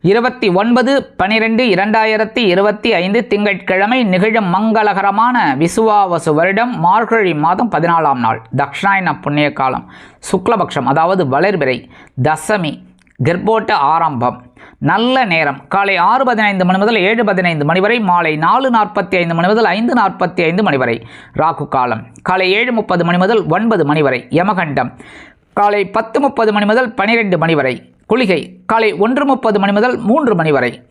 இருபத்தி ஒன்பது பனிரெண்டு இரண்டாயிரத்தி இருபத்தி ஐந்து திங்கட்கிழமை நிகழும் மங்களகரமான விசுவாவசு வருடம் மார்கழி மாதம் பதினாலாம் நாள். தக்ஷாயன புண்ணிய காலம் சுக்லபக்ஷம் அதாவது வளர்பிறை தசமி கர்ப்போட்ட ஆரம்பம். நல்ல நேரம். காலை ஆறு பதினைந்து மணி முதல் ஏழு பதினைந்து மணி வரை மாலை நாலு நாற்பத்தி ஐந்து மணி முதல் ஐந்து நாற்பத்தி ஐந்து மணி வரை. ராகு காலம். காலை ஏழு முப்பது மணி முதல் ஒன்பது மணி வரை. யமகண்டம். காலை பத்து முப்பது மணி முதல் பனிரெண்டு மணி வரை. குளிகை காலை ஒன்று முப்பது மணி முதல் மூன்று மணி வரை.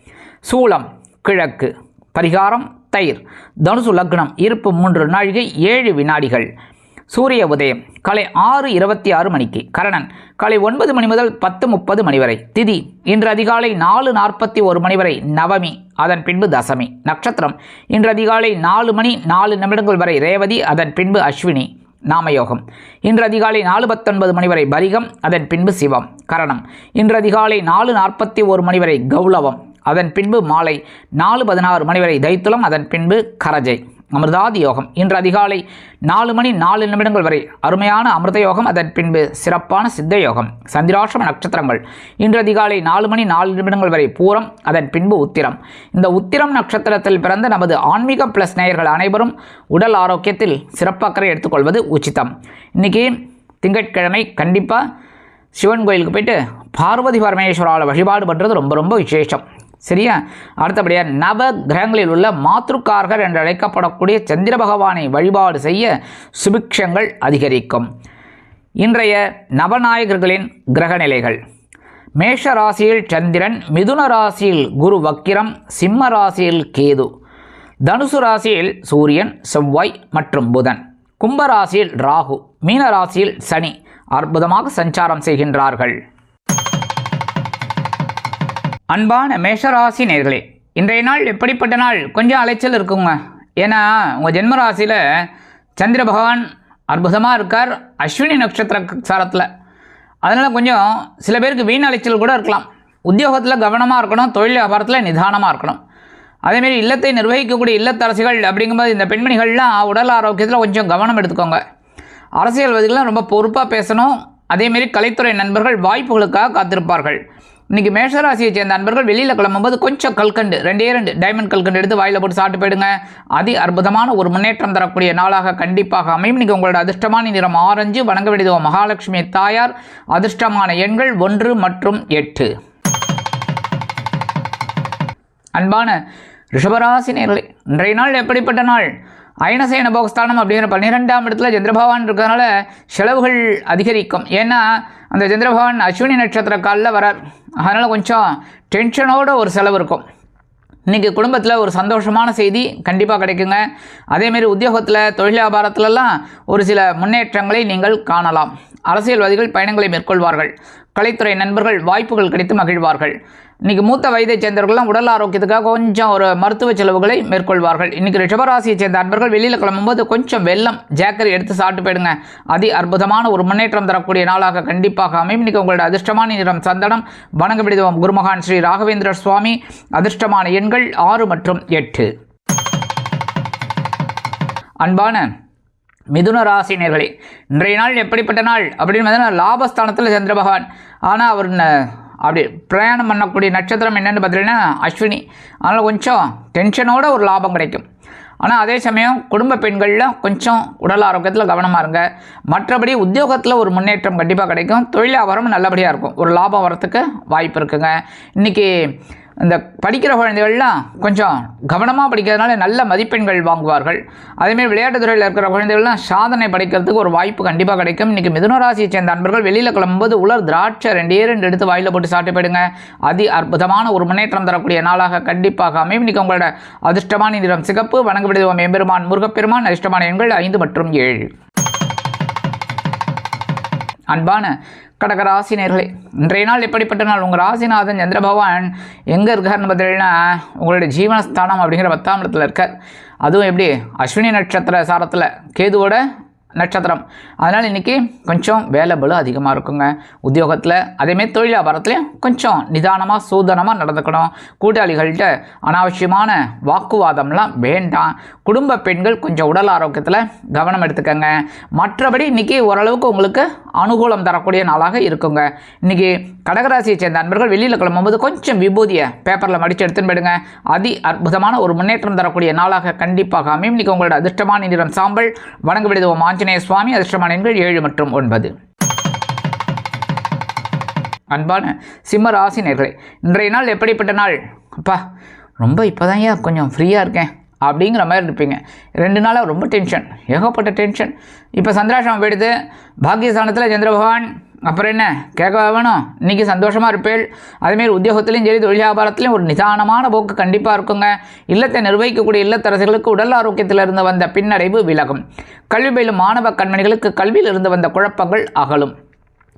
சூளம் கிழக்கு பரிகாரம் தயிர். தனுசு லக்னம் இருப்பு மூன்று நாழிகை ஏழு வினாடிகள். சூரிய உதயம் காலை ஆறு இருபத்தி ஆறு மணிக்கு. கரணன் காலை ஒன்பது மணி முதல் பத்து முப்பது மணி வரை. திதி இன்று அதிகாலை நாலு நாற்பத்தி ஒரு மணி வரை. நவமி அதன் பின்பு தசமி. நட்சத்திரம் இன்று அதிகாலை நாலு மணி நாலு நிமிடங்கள் வரை. ரேவதி அதன் பின்பு அஸ்வினி. நாமயோகம். இன்று அதிகாலை நாலு பத்தொன்பது மணி வரை பரிகம் அதன் பின்பு சிவம். கரணம். இன்று அதிகாலை நாலு நாற்பத்தி ஒரு மணி வரை கௌளவம் அதன் பின்பு மாலை நாலு பதினாறு மணி வரை தைத்துளம் அதன் பின்பு கரஜை. அமிர்தாதி யோகம் இன்று அதிகாலை நாலு மணி நாலு நிமிடங்கள் வரை அருமையான அமிர்த யோகம் அதன் பின்பு சிறப்பான சித்த யோகம் சந்திராஷ்டம நட்சத்திரங்கள். இன்று அதிகாலை நாலு மணி நாலு நிமிடங்கள் வரை பூரம் அதன் பின்பு உத்திரம். இந்த உத்திரம் நட்சத்திரத்தில் பிறந்த நமது ஆன்மீக பிளஸ் நேயர்கள் அனைவரும் உடல் ஆரோக்கியத்தில் சிறப்பாக்கரை எடுத்துக்கொள்வது உச்சிதம். இன்னைக்கு திங்கட்கிழமை கண்டிப்பாக சிவன் கோயிலுக்கு போயிட்டு பார்வதி பரமேஸ்வரால் வழிபாடு பண்ணுறது ரொம்ப ரொம்ப விசேஷம். சரியா? அடுத்தபடியாக நவ கிரகங்களில் உள்ள மாத்ருக்கார்கள் என்று அழைக்கப்படக்கூடிய சந்திர பகவானை வழிபாடு செய்ய சுபிக்ஷங்கள் அதிகரிக்கும். இன்றைய நவநாயகர்களின் கிரக நிலைகள். மேஷ ராசியில் சந்திரன் மிதுன ராசியில் குரு வக்கிரம் சிம்ம ராசியில் கேது. தனுசு ராசியில் சூரியன் செவ்வாய் மற்றும் புதன். கும்ப ராசியில் ராகு மீன ராசியில் சனி. அற்புதமாக சஞ்சாரம் செய்கின்றார்கள். அன்பான மேஷராசி நேர்களே இன்றைய நாள் எப்படிப்பட்ட நாள்? கொஞ்சம் அலைச்சல் இருக்குங்க. ஏன்னா உங்கள் ஜென்ம ராசியில் சந்திர பகவான் அற்புதமாக இருக்கார் அஸ்வினி நட்சத்திர சாரத்தில். அதனால் கொஞ்சம் சில பேருக்கு வீண் அலைச்சல் கூட இருக்கலாம். உத்தியோகத்தில் கவனமாக இருக்கணும் தொழில் வியாபாரத்தில் நிதானமாக இருக்கணும். அதேமாரி இல்லத்தை நிர்வகிக்கக்கூடிய இல்லத்தரசிகள் அப்படிங்கும்போது இந்த பெண்மணிகள்லாம் உடல் ஆரோக்கியத்தில் கொஞ்சம் கவனம் எடுத்துக்கோங்க. அரசியல்வாதிகள்லாம் ரொம்ப பொறுப்பாக பேசணும். அதேமாரி கலைத்துறை நண்பர்கள் வாய்ப்புகளுக்காக காத்திருப்பார்கள். இன்றைக்கி மேஷராசியை சேர்ந்த அன்பர்கள் வெளியில் கிளம்பும்போது கொஞ்சம் கல்கண்டு ரெண்டே ரெண்டு டைமண்ட் கல்கண்டு எடுத்து வாயில் போட்டு சாப்பிட்டு போயிடுங்க. அதி அற்புதமான ஒரு முன்னேற்றம் தரக்கூடிய நாளாக கண்டிப்பாக அமையும். இன்னைக்கு உங்களோட அதிர்ஷ்டமான நிறம் ஆரஞ்சு வணங்க வேண்டியது மகாலட்சுமி தாயார். அதிர்ஷ்டமான எண்கள் ஒன்று மற்றும் எட்டு. அன்பான ரிஷபராசி இன்றைய நாள் எப்படிப்பட்ட நாள்? அயனசேன போகஸ்தானம் அப்படிங்கிற பன்னிரெண்டாம் இடத்துல சந்திரபகவான் இருக்கிறதுனால செலவுகள் அதிகரிக்கும். ஏன்னா அந்த சந்திரபகவான் அஸ்வினி நட்சத்திர காலில் வரார். அதனால் கொஞ்சம் டென்ஷனோட ஒரு செலவு இருக்கும். இன்றைக்கி குடும்பத்தில் ஒரு சந்தோஷமான செய்தி கண்டிப்பாக கிடைக்குங்க. அதேமாரி உத்தியோகத்தில் தொழில் வியாபாரத்திலலாம் ஒரு சில முன்னேற்றங்களை நீங்கள் காணலாம். அரசியல்வாதிகள் பயணங்களை மேற்கொள்வார்கள். கலைத்துறை நண்பர்கள் வாய்ப்புகள் கிடைத்து மகிழ்வார்கள். இன்றைக்கி மூத்த வயதைச் சேர்ந்தவர்கள்லாம் உடல் ஆரோக்கியத்துக்காக கொஞ்சம் ஒரு மருத்துவ செலவுகளை மேற்கொள்வார்கள். இன்றைக்கி ரிஷபராசியை சேர்ந்த அன்பர்கள் வெளியில் கிளம்பும்போது கொஞ்சம் வெள்ளம் ஜாக்கரி எடுத்து சாப்பிட்டு போயிடுங்க. அதி அற்புதமான ஒரு முன்னேற்றம் தரக்கூடிய நாளாக கண்டிப்பாக அமையும். இன்றைக்கி உங்களோட அதிர்ஷ்டமான நிறம் சந்தனம் வணங்க விடுதோம் குருமகான் ஸ்ரீ ராகவேந்திர சுவாமி அதிர்ஷ்டமான எண்கள் ஆறு மற்றும் எட்டு. அன்பான மிதுன ராசினியர்களே இன்றைய நாள் எப்படிப்பட்ட நாள்? அப்படின்னு பார்த்தீங்கன்னா லாபஸ்தானத்தில் சந்திர பகவான் ஆனால் அவர் ந- அப்படி பிரயாணம் பண்ணக்கூடிய நட்சத்திரம் என்னென்னு பார்த்தீங்கன்னா அஸ்வினி. அதனால் கொஞ்சம் டென்ஷனோட ஒரு லாபம் கிடைக்கும். ஆனால் அதே சமயம் குடும்ப பெண்களில் கொஞ்சம் உடல் ஆரோக்கியத்தில் கவனமாக இருங்க. மற்றபடி உத்தியோகத்தில் ஒரு முன்னேற்றம் கண்டிப்பாக கிடைக்கும். தொழில் நல்லபடியாக இருக்கும். ஒரு லாபம் வரத்துக்கு வாய்ப்பு இருக்குங்க. இன்றைக்கி இந்த படிக்கிற குழந்தைகள்லாம் கொஞ்சம் கவனமாக படிக்கிறதுனால நல்ல மதிப்பெண்கள் வாங்குவார்கள். அதேமாதிரி விளையாட்டுத் துறையில் இருக்கிற குழந்தைகள்லாம் சாதனை படிக்கிறதுக்கு ஒரு வாய்ப்பு கண்டிப்பாக கிடைக்கும். இன்றைக்கி மிதுன ராசியை சேர்ந்த அன்பர்கள் வெளியில் கிளம்பும்போது உலர் திராட்சை ரெண்டே ரெண்டு எடுத்து வாயில் போட்டு சாப்பிட்டு போயிடுங்க. அதி அற்புதமான ஒரு முன்னேற்றம் தரக்கூடிய நாளாக கண்டிப்பாக அமையும். இன்றைக்கி உங்களோட அதிர்ஷ்டமான நிறம் சிகப்பு. வணங்கப்படுவோம் எம்பெருமான் முருகப்பெருமான் அதிர்ஷ்டமான எண்கள் ஐந்து மற்றும் ஏழு. அன்பான கடக ராசினியர்களே இன்றைய நாள் எப்படிப்பட்ட நாள்? உங்கள் ராசிநாதன் சந்திர பகவான் எங்கே இருக்காருன்னு பார்த்தீங்கன்னா உங்களுடைய ஜீவனஸ்தானம் அப்படிங்கிற பத்தாம் இடத்துல இருக்கார். அதுவும் எப்படி? அஸ்வினி நட்சத்திர சாரத்தில் கேதுவோட நட்சத்திரம். அதனால் இன்றைக்கி கொஞ்சம் வேலை பலு அதிகமாக இருக்குங்க. உத்தியோகத்தில் அதேமாரி தொழில் வியாபாரத்துலேயும் கொஞ்சம் நிதானமாக சூதனமாக நடந்துக்கணும். கூட்டாளிகள்கிட்ட அனாவசியமான வாக்குவாதம்லாம் வேண்டாம். குடும்ப பெண்கள் கொஞ்சம் உடல் ஆரோக்கியத்தில் கவனம் எடுத்துக்கங்க. மற்றபடி இன்றைக்கி ஓரளவுக்கு உங்களுக்கு அனுகூலம் தரக்கூடிய நாளாக இருக்குங்க. இன்றைக்கி கடகராசியை சேர்ந்த நண்பர்கள் வெளியில் கிளம்பும்போது கொஞ்சம் விபூதியை பேப்பரில் மடித்து எடுத்துன்னு போயிடுங்க. அதி அற்புதமான ஒரு முன்னேற்றம் தரக்கூடிய நாளாக கண்டிப்பாக அமையும். இன்றைக்கி உங்களோட அதிர்ஷ்டமான நிறம் சாம்பல். வணங்க விடுவோம் ஆஞ்சநேய சுவாமி அதிர்ஷ்டமான எண்கள் ஏழு மற்றும் ஒன்பது. அன்பான சிம்ம ராசி நேர்களை இன்றைய நாள் எப்படிப்பட்ட நாள்? அப்பா ரொம்ப இப்போதான் ஏன் கொஞ்சம் ஃப்ரீயாக இருக்கேன். அப்படிங்கிற மாதிரி இருப்பீங்க. ரெண்டு நாளாக ரொம்ப டென்ஷன் ஏகப்பட்ட டென்ஷன். இப்போ சந்திராசிரமம் போயிடுது. பாக்கியஸ்தானத்தில் சந்திர பகவான் அப்புறம் என்ன? கேட்க வேணும்? இன்றைக்கி சந்தோஷமாக இருப்பேள். அதேமாரி உத்தியோகத்திலையும் சரி தொழில் வியாபாரத்துலையும் ஒரு நிதானமான போக்கு கண்டிப்பாக இருக்குங்க. இல்லத்தை நிர்வகிக்கக்கூடிய இல்லத்தரசுகளுக்கு உடல் ஆரோக்கியத்தில் இருந்து வந்த பின்னடைவு விலகும். கல்வி பயிலும் மாணவ கண்மணிகளுக்கு கல்வியில் இருந்து வந்த குழப்பங்கள் அகலும்.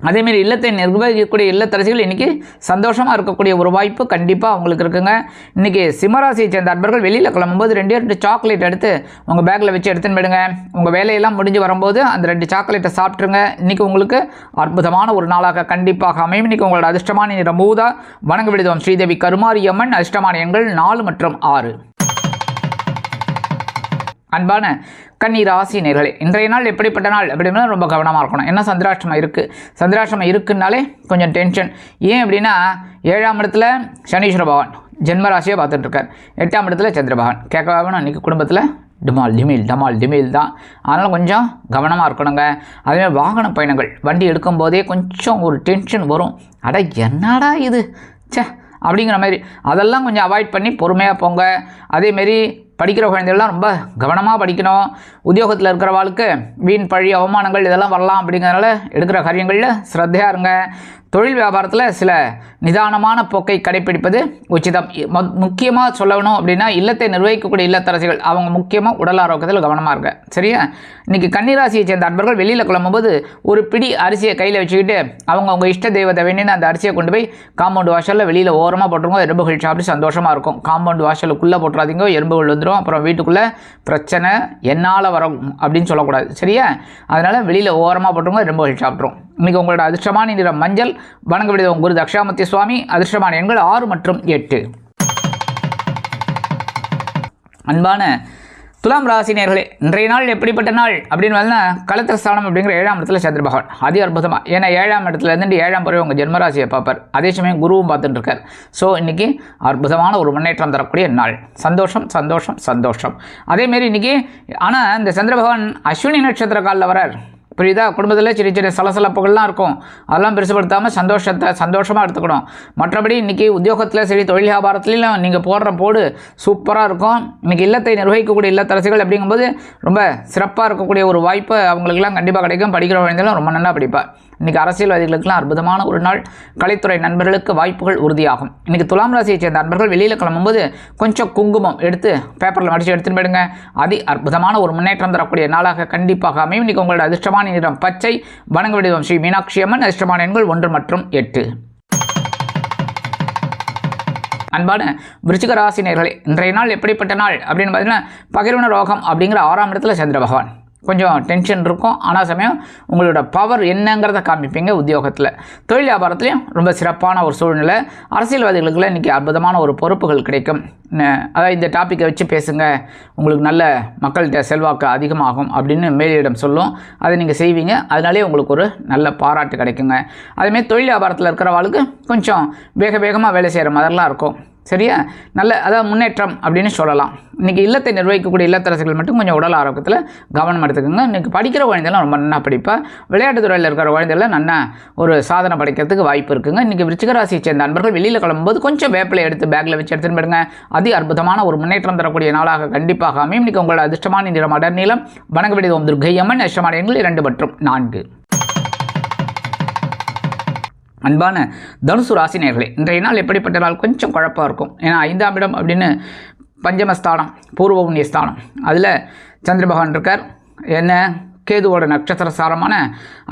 அதேமாரி இல்லத்தை நிர்வகிக்கக்கூடிய இல்லத்தரசிகள் இன்றைக்கி சந்தோஷமாக இருக்கக்கூடிய ஒரு வாய்ப்பு கண்டிப்பாக அவங்களுக்கு இருக்குங்க. இன்றைக்கி சிம்மராசியை சேர்ந்த அன்பர்கள் வெளியில் கிளம்பும்போது ரெண்டே ரெண்டு சாக்லேட் எடுத்து உங்கள் பேக்கில் வச்சு எடுத்துன்னு போயிடுங்க. உங்கள் வேலையெல்லாம் முடிஞ்சு வரும்போது அந்த ரெண்டு சாக்லேட்டை சாப்பிட்ருங்க இன்றைக்கி உங்களுக்கு அற்புதமான ஒரு நாளாக கண்டிப்பாக அமையும். இன்றைக்கி உங்களோட அதிர்ஷ்டமான நிறம் மூதா வணங்க விடுதோம் ஸ்ரீதேவி கருமாரியம்மன். அதிர்ஷ்டமான எண்கள் நாலு மற்றும் ஆறு. அன்பான கன்னி ராசி நேர்களே இன்றைய நாள் எப்படிப்பட்ட நாள் அப்படின்னா ரொம்ப கவனமாக இருக்கணும். என்ன சந்திராஷ்டமம் இருக்குது சந்திராஷ்டமம் இருக்குன்னாலே கொஞ்சம் டென்ஷன் ஏன் அப்படின்னா ஏழாம் இடத்துல சனீஸ்வர பகவான் ஜென்ம ராசியை எட்டாம் இடத்துல சந்திர பகவான். கேட்க அன்றைக்கி குடும்பத்தில் டிமால் டிமில் டமால் டிமில் தான். அதனால் கொஞ்சம் கவனமாக இருக்கணுங்க. அதேமாதிரி வாகன பயணங்கள் வண்டி எடுக்கும்போதே கொஞ்சம் ஒரு டென்ஷன் வரும். அட என்னடா இது? சே அப்படிங்கிற மாதிரி. அதெல்லாம் கொஞ்சம் அவாய்ட் பண்ணி பொறுமையாக போங்க. அதேமாரி படிக்கிற குழந்தைகள்லாம் ரொம்ப கவனமாக படிக்கணும். உத்தியோகத்தில் இருக்கிறவாளுக்கு வீண் பழி அவமானங்கள் இதெல்லாம் வரலாம் அப்படிங்கிறனால எடுக்கிற காரியங்களில் ஸ்ரத்தையாக இருங்க. தொழில் வியாபாரத்தில் சில நிதானமான போக்கை கடைப்பிடிப்பது உச்சிதம். முக்கியமாக சொல்லணும் அப்படின்னா இல்லத்தை நிர்வகிக்கக்கூடிய இல்லத்தரசிகள் அவங்க முக்கியமாக உடல் ஆரோக்கியத்தில் கவனமாக இருக்க சரியா? இன்றைக்கி கன்னிராசியை சேர்ந்த அன்பர்கள் வெளியில் கிளம்பும்போது ஒரு பிடி அரிசியை கையில் வச்சுக்கிட்டு அவங்க அவங்க இஷ்ட தெய்வத்தை வேண்டின்னு அந்த அரிசியை கொண்டு போய் காம்பவுண்ட் வாசலில் வெளியில் ஓரமாக போட்டுருங்க எறும்புகள் சாப்பிட்டு சந்தோஷமாக இருக்கும். காம்பவுண்ட் வாசலுக்குள்ளே போட்டுறாதீங்க. எறும்புகள் வந்துடும் அப்புறம் வீட்டுக்குள்ளே பிரச்சனை என்னால் வரும் அப்படின்னு சொல்லக்கூடாது. சரியா? அதனால் வெளியில் ஓரமாக போட்டுருங்க எறும்புகள் சாப்பிட்ரும் இன்றைக்கி உங்களோட அதிர்ஷ்டமான நிறம் மஞ்சள். வணங்க விடுவோம் குரு தக்ஷாமத்திய சுவாமி. அதிர்ஷ்டமான எண்கள் ஆறு மற்றும் எட்டு. அன்பான துலாம் ராசி நேர்களே இன்றைய நாள் எப்படிப்பட்ட நாள்? அப்படின்னு வந்து களத்திர ஸ்தானம் அப்படிங்கிற ஏழாம் இடத்துல சந்திர பகவான். அது அற்புதமாக ஏன்னா ஏழாம் இடத்துல இருந்துட்டு ஏழாம் பறவை உங்கள் ஜென்மராசியை பார்ப்பார். அதே சமயம் குருவும் பார்த்துட்டு இருக்கார் ஸோ இன்றைக்கி அற்புதமான ஒரு முன்னேற்றம் தரக்கூடிய நாள். சந்தோஷம் சந்தோஷம் சந்தோஷம். அதேமாரி இன்றைக்கி ஆனால் இந்த சந்திர பகவான் அஸ்வினி நட்சத்திர காலில் வரார். புரியுதா? குடும்பத்தில் சின்ன சின்ன சலசலப்புகள்லாம் இருக்கும். அதெல்லாம் பெருசுப்படுத்தாமல் சந்தோஷத்தை சந்தோஷமாக எடுத்துக்கணும். மற்றபடி இன்றைக்கி உத்தியோகத்தில் சரி தொழில் வியாபாரத்துலையும் நீங்கள் போடுற போடு சூப்பராக இருக்கும். இன்றைக்கி இல்லத்தை நிர்வகிக்கக்கூடிய இல்லத்தரசிகள் அப்படிங்கும்போது ரொம்ப சிறப்பாக இருக்கக்கூடிய ஒரு வாய்ப்பு அவங்களுக்குலாம் கண்டிப்பாக கிடைக்கும். படிக்கிற குழந்தைகளும் ரொம்ப நல்லா படிப்பேன் இன்றைக்கி அரசியல்வாதிகளுக்கெல்லாம் அற்புதமான ஒரு நாள். கலைத்துறை நண்பர்களுக்கு வாய்ப்புகள் உறுதியாகும். இன்றைக்கி துலாம் ராசியை சேர்ந்த நண்பர்கள் வெளியில் கிளம்பும்போது கொஞ்சம் குங்குமம் எடுத்து பேப்பரில் மடித்து எடுத்துன்னு போயிடுங்க. அதி அற்புதமான ஒரு முன்னேற்றம் தரக்கூடிய நாளாக கண்டிப்பாக அமையும். இன்றைக்கி உங்களோட அதிர்ஷ்டமான நிறம் பச்சை. வணங்க வடிவம் ஸ்ரீ மீனாட்சி அம்மன். அதிர்ஷ்டமான எண்கள் ஒன்று மற்றும் எட்டு. அன்பான விருச்சிக ராசி நேர்களே இன்றைய நாள் எப்படிப்பட்ட நாள் அப்படின்னு பார்த்தீங்கன்னா பகிர்வன ரோகம் அப்படிங்கிற ஆறாம் இடத்துல சந்திர பகவான். கொஞ்சம் டென்ஷன் இருக்கும். ஆனால் சமயம் உங்களோட பவர் என்னங்கிறத காமிப்பீங்க உத்தியோகத்தில். தொழில் வியாபாரத்துலையும் ரொம்ப சிறப்பான ஒரு சூழ்நிலை. அரசியல்வாதிகளுக்குலாம் இன்றைக்கி அற்புதமான ஒரு பொறுப்புகள் கிடைக்கும். அதாவது இந்த டாப்பிக்கை வச்சு பேசுங்க. உங்களுக்கு நல்ல மக்கள்கிட்ட செல்வாக்கு அதிகமாகும் அப்படின்னு மேலிடம் சொல்லும். அதை நீங்கள் செய்வீங்க. அதனாலே உங்களுக்கு ஒரு நல்ல பாராட்டு கிடைக்குங்க. அதேமாதிரி தொழில் வியாபாரத்தில் இருக்கிறவாளுக்கு கொஞ்சம் வேக வேகமாக வேலை செய்கிற மாதிரிலாம் இருக்கும். சரியா? நல்ல அதாவது முன்னேற்றம் அப்படின்னு சொல்லலாம். இன்றைக்கி இல்லத்தை நிர்வகிக்கக்கூடிய இல்லத்தரசிகள் மட்டும் கொஞ்சம் உடல் ஆரோக்கியத்தில் கவனம் எடுத்துக்கோங்க. இன்றைக்கி படிக்கிற குழந்தைலாம் ரொம்ப நல்லா படிப்பா. விளையாட்டு துறையில் இருக்கிற குழந்தைகள் நல்லா ஒரு சாதனை படைக்கிறதுக்கு வாய்ப்பு இருக்குங்க. இன்றைக்கி விருச்சிகராசியை சேர்ந்த நண்பர்கள் வெளியில் கிளம்பும்போது கொஞ்சம் வேப்பிலை எடுத்து பேக்கில் வச்சு எடுத்துன்னு போயிடுங்க. அதி அற்புதமான ஒரு முன்னேற்றம் தரக்கூடிய நாளாக கண்டிப்பாக அமையும். இன்றைக்கி உங்களோட அதிர்ஷ்டமான நிறம் அடர் நீளம் வணங்கவிடுவோம் ஓம் துர்கையம்மன் அஷ்டமான எண்கள் இரண்டு மற்றும் நான்கு. அன்பான தனுசு ராசினியர்களே இன்றைய நாள் எப்படிப்பட்ட நாள்? கொஞ்சம் குழப்பாக இருக்கும். ஏன்னா ஐந்தாம் இடம் அப்படின்னு பஞ்சமஸ்தானம் பூர்வ புண்ணிய ஸ்தானம் அதில் சந்திர பகவான் இருக்கார். என்ன? கேதுவோட நட்சத்திர சாரமான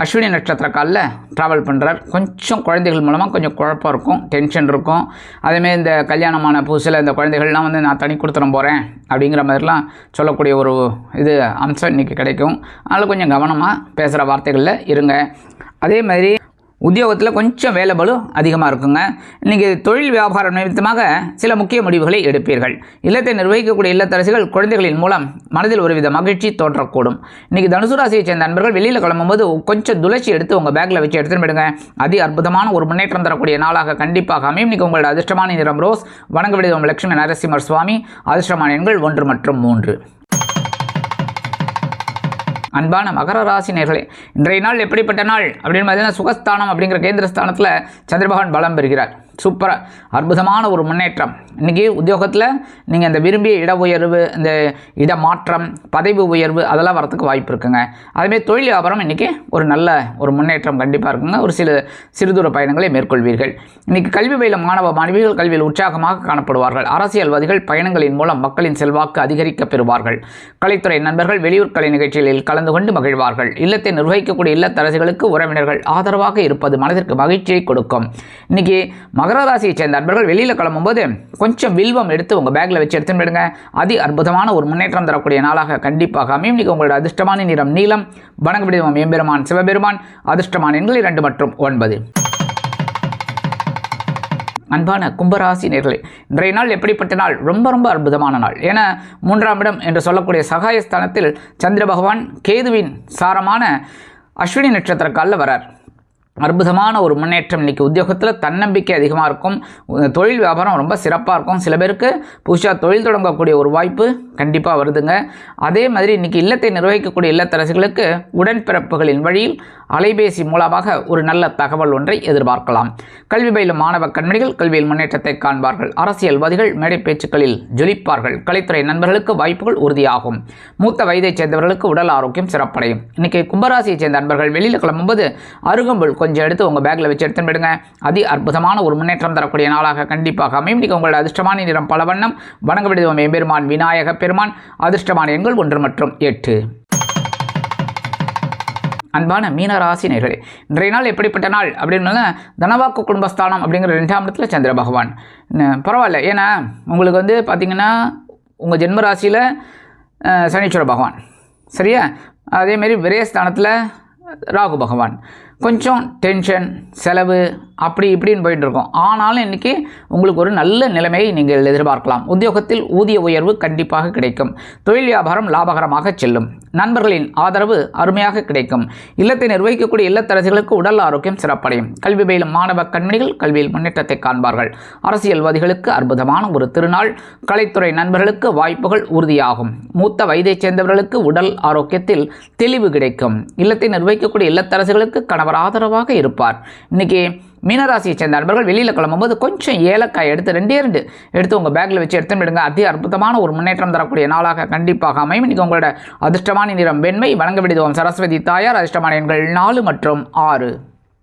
அஸ்வினி நட்சத்திர காலில் ட்ராவல் பண்ணுறார் கொஞ்சம் குழந்தைகள் மூலமாக கொஞ்சம் குழப்பம் இருக்கும் டென்ஷன் இருக்கும். அதேமாரி இந்த கல்யாணமான புதுசில் இந்த குழந்தைகள்லாம் வந்து நான் தனி கொடுத்துட போகிறேன் அப்படிங்கிற மாதிரிலாம் சொல்லக்கூடிய ஒரு இது அம்சம் இன்றைக்கி கிடைக்கும். அதனால் கொஞ்சம் கவனமாக பேசுகிற வார்த்தைகளில் இருங்க. அதே மாதிரி உத்தியோகத்தில் கொஞ்சம் வேலை பளு அதிகமாக இருக்குங்க. இன்றைக்கி தொழில் வியாபாரம் நிமித்தமாக சில முக்கிய முடிவுகளை எடுப்பீர்கள். இல்லத்தை நிர்வகிக்கக்கூடிய இல்லத்தரசிகள் குழந்தைகளின் மூலம் மனதில் ஒருவித மகிழ்ச்சி தோன்றக்கூடும். இன்றைக்கி தனுசு ராசியை சேர்ந்த நண்பர்கள் வெளியில் கிளம்பும்போது கொஞ்சம் துளசி எடுத்து உங்கள் பேக்கில் வச்சு எடுத்துன்னு போயிடுங்க. அதி அற்புதமான ஒரு முன்னேற்றம் தரக்கூடிய நாளாக கண்டிப்பாக அமையும். இன்றைக்கி உங்களோட அதிர்ஷ்டமான நிறம் ரோஸ். வணங்க விடுவோம் லட்சுமி நரசிம்மர் சுவாமி. அதிர்ஷ்டமான எண்கள் ஒன்று மற்றும் மூன்று. அன்பான மகர ராசி நேர்களே இன்றைய நாள் எப்படிப்பட்ட நாள்? அப்படின்னு பார்த்தீங்கன்னா சுகஸ்தானம் அப்படிங்கிற கேந்திரஸ்தானத்தில் சந்திரபகவான் பலம் பெறுகிறார். சூப்பராக அற்புதமான ஒரு முன்னேற்றம். இன்றைக்கி உத்தியோகத்தில் நீங்கள் அந்த விரும்பிய இட உயர்வு இந்த இட மாற்றம் பதவி உயர்வு அதெல்லாம் வரத்துக்கு வாய்ப்பு இருக்குங்க. அதேமாதிரி தொழில் வியாபாரம் இன்றைக்கி ஒரு நல்ல ஒரு முன்னேற்றம் கண்டிப்பாக இருக்குங்க. ஒரு சில சிறுதூர பயணங்களை மேற்கொள்வீர்கள். இன்றைக்கி கல்வி பயில மாணவ மாணவிகள் கல்வியில் உற்சாகமாக காணப்படுவார்கள். அரசியல்வாதிகள் பயணங்களின் மூலம் மக்களின் செல்வாக்கு அதிகரிக்க பெறுவார்கள். கலைத்துறை நண்பர்கள் வெளியூர் கலை நிகழ்ச்சிகளில் கலந்து கொண்டு மகிழ்வார்கள். இல்லத்தை நிர்வகிக்கக்கூடிய இல்லத்தரசிகளுக்கு உறவினர்கள் ஆதரவாக இருப்பது மனதிற்கு மகிழ்ச்சியை கொடுக்கும். இன்றைக்கி மகர ராசியை சேர்ந்த நண்பர்கள் வெளியில் கிளம்பும்போது கொஞ்சம் வில்வம் எடுத்து உங்கள் பேக்கில் வச்சு எடுத்துன்னு போயிடுங்க. அதி அற்புதமான ஒரு முன்னேற்றம் தரக்கூடிய நாளாக கண்டிப்பாக அமையும். இன்றைக்கி உங்களோட அதிர்ஷ்டமான நிறம் நீளம் வணங்கப்படுவோம் எம்பெருமான் சிவபெருமான். அதிர்ஷ்டமான எண்கள் இரண்டு மற்றும் ஒன்பது. அன்பான கும்பராசி நேர்களே இன்றைய நாள் எப்படிப்பட்ட நாள்? ரொம்ப ரொம்ப அற்புதமான நாள். ஏன்னா மூன்றாம் இடம் என்று சொல்லக்கூடிய சகாயஸ்தானத்தில் சந்திர பகவான் கேதுவின் சாரமான அஸ்வினி நட்சத்திர காலில் வரார். அற்புதமான ஒரு முன்னேற்றம். இன்றைக்கி உத்தியோகத்தில் தன்னம்பிக்கை அதிகமாக இருக்கும். தொழில் வியாபாரம் ரொம்ப சிறப்பாக இருக்கும். சில பேருக்கு புதுசாக தொழில் தொடங்கக்கூடிய ஒரு வாய்ப்பு கண்டிப்பாக வருதுங்க. அதே மாதிரி இன்றைக்கி இல்லத்தை நிர்வகிக்கக்கூடிய இல்லத்தரசிகளுக்கு உடன்பிறப்புகளின் வழியில் அலைபேசி மூலமாக ஒரு நல்ல தகவல் ஒன்றை எதிர்பார்க்கலாம். கல்வி பயிலும் மாணவ கண்மணிகள் கல்வியில் முன்னேற்றத்தை காண்பார்கள். அரசியல்வாதிகள் மேடை பேச்சுக்களில் ஜொலிப்பார்கள். கலைத்துறை நண்பர்களுக்கு வாய்ப்புகள் உறுதியாகும். மூத்த வயதைச் சேர்ந்தவர்களுக்கு உடல் ஆரோக்கியம் சிறப்படையும். இன்றைக்கி கும்பராசியைச் சேர்ந்த நண்பர்கள் வெளியில் கிளம்பும்போது அருகம்புல் கொஞ்சம் எடுத்து உங்கள் பேக்கில் வச்சு எடுத்துன்னு போயிடுங்க. அதி அற்புதமான ஒரு முன்னேற்றம் தரக்கூடிய நாளாக கண்டிப்பாக அமையும். நீங்கள் உங்களோட அதிர்ஷ்டமான நிறம் பல வண்ணம் வணங்க விடுவோம். எம்பெருமான் விநாயக பெருமான் அதிர்ஷ்டமான எண்கள் ஒன்று மற்றும் எட்டு. அன்பான மீனராசி நேர்களே இன்றைய நாள் எப்படிப்பட்ட நாள் அப்படின்னு தனவாக்கு குடும்பஸ்தானம் அப்படிங்கிற ரெண்டாம் இடத்துல சந்திர பகவான். பரவாயில்ல. ஏன்னா உங்களுக்கு வந்து பார்த்திங்கன்னா உங்கள் ஜென்ம ராசியில் சனீஸ்வர பகவான். சரியா? அதேமாரி விரயஸ்தானத்தில் ராகு பகவான். கொஞ்சம் டென்ஷன் செலவு அப்படி இப்படின்னு போயிட்டு இருக்கோம் ஆனாலும் இன்றைக்கி உங்களுக்கு ஒரு நல்ல நிலைமையை நீங்கள் எதிர்பார்க்கலாம். உத்தியோகத்தில் ஊதிய உயர்வு கண்டிப்பாக கிடைக்கும். தொழில் வியாபாரம் லாபகரமாக செல்லும். நண்பர்களின் ஆதரவு அருமையாக கிடைக்கும். இல்லத்தை நிர்வகிக்கக்கூடிய இல்லத்தரசிகளுக்கு உடல் ஆரோக்கியம் சிறப்படையும். கல்வி பயிலும் மாணவ கண்மணிகள் கல்வியில் முன்னேற்றத்தை காண்பார்கள். அரசியல்வாதிகளுக்கு அற்புதமான ஒரு திருநாள். கலைத்துறை நண்பர்களுக்கு வாய்ப்புகள் உறுதியாகும். மூத்த வயதைச் சேர்ந்தவர்களுக்கு உடல் ஆரோக்கியத்தில் தெளிவு கிடைக்கும். இல்லத்தை நிர்வகிக்கக்கூடிய இல்லத்தரசிகளுக்கு கணவர் ஆதரவாக இருப்பார். இன்னைக்கு மீனராசியை சேர்ந்த நண்பர்கள் வெளியில் கிளம்பும்போது கொஞ்சம் ஏலக்காய் எடுத்து ரெண்டே ரெண்டு எடுத்து உங்கள் பேக்கில் வச்சு எடுத்து விடுங்க. அதி அற்புதமான ஒரு முன்னேற்றம் தரக்கூடிய நாளாக கண்டிப்பாக அமையும். இன்றைக்கி உங்களோட அதிர்ஷ்டமான நிறம் வெண்மை வழங்க விடுவோம். சரஸ்வதி தாயார் அதிர்ஷ்டமான எண்கள் நாலு மற்றும் ஆறு.